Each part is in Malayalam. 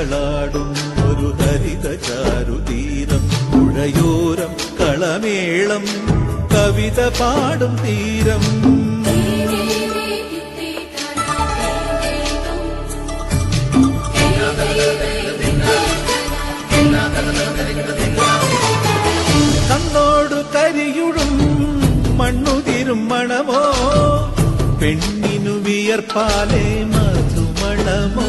നിരകളാടും ഒരു ഹരിത ചാരുതീരം പുഴയോരം കളമേളം കവിത പാടും തീരം. കണ്ണോടു മണമോ? പെണ്ണിനു വിയർപ്പാലേ മധുമണമോ?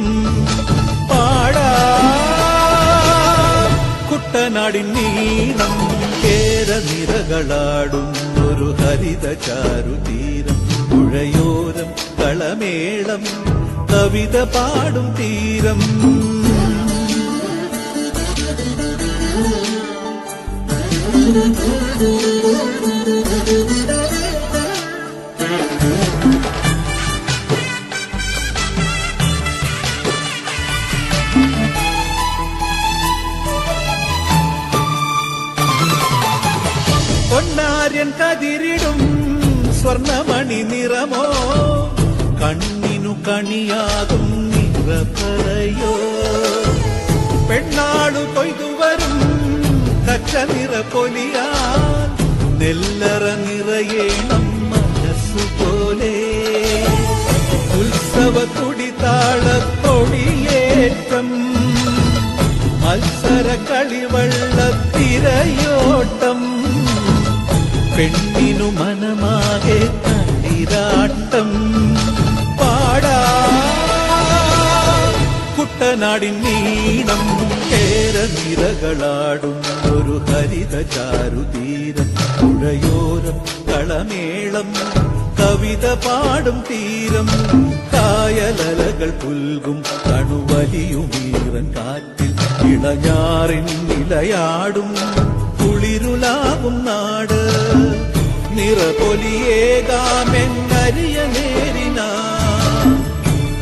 കുട്ടനാടിൻ കേരനിരകളാടുന്നൊരു ഹരിത ചാരുതീരം. പുഴയോരം കളമേളം കവിത പാടും തീരം. പൊന്നാര്യൻ കതിരിടും. സ്വർണമണി നിറമോ? കണ്ണിനു കണിയാകും നിറപ്പറയോ? പെണ്ണാളു കൊയ്തുവരും കച്ച നിറ പൊലിയാ നെല്ലറ നിറയേണം മനസ്സുപോലെ ഉത്സവ കുടിതാളത്തൊടിയേറ്റം മത്സര കളിവള്ളത്തിരയോട്ടം പെണ്ണിനു മനമാകെ തളിരാട്ടം പാടാ കുട്ടനാടിൻ നീണം കേര നിരകളാടും ഒരു ഹരിത ചാരുതീരം പുഴയോരം കളമേളം കവിത പാടും തീരം കായലലകൾ പുൽകും കണുവലിയുമീറൻ കാറ്റിൽ ഇളഞ്ഞാറിൻ നിലയാടും കുളിരുലാകും നാട് നിറപൊലിയേകാമെന്നരിയ നേരിന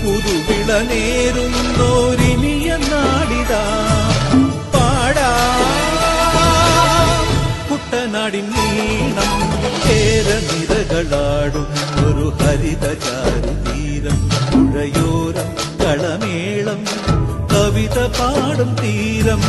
പുതുവിള നേരുന്നോരിനിയ നാടിത പാടാ. കുട്ടനാടിൻ നീണം ഏറ നിരകളാടും. ഒരു ഹരിത ചാരുതീരം പുഴയോരം കളമേളം. കവിത പാടും തീരം.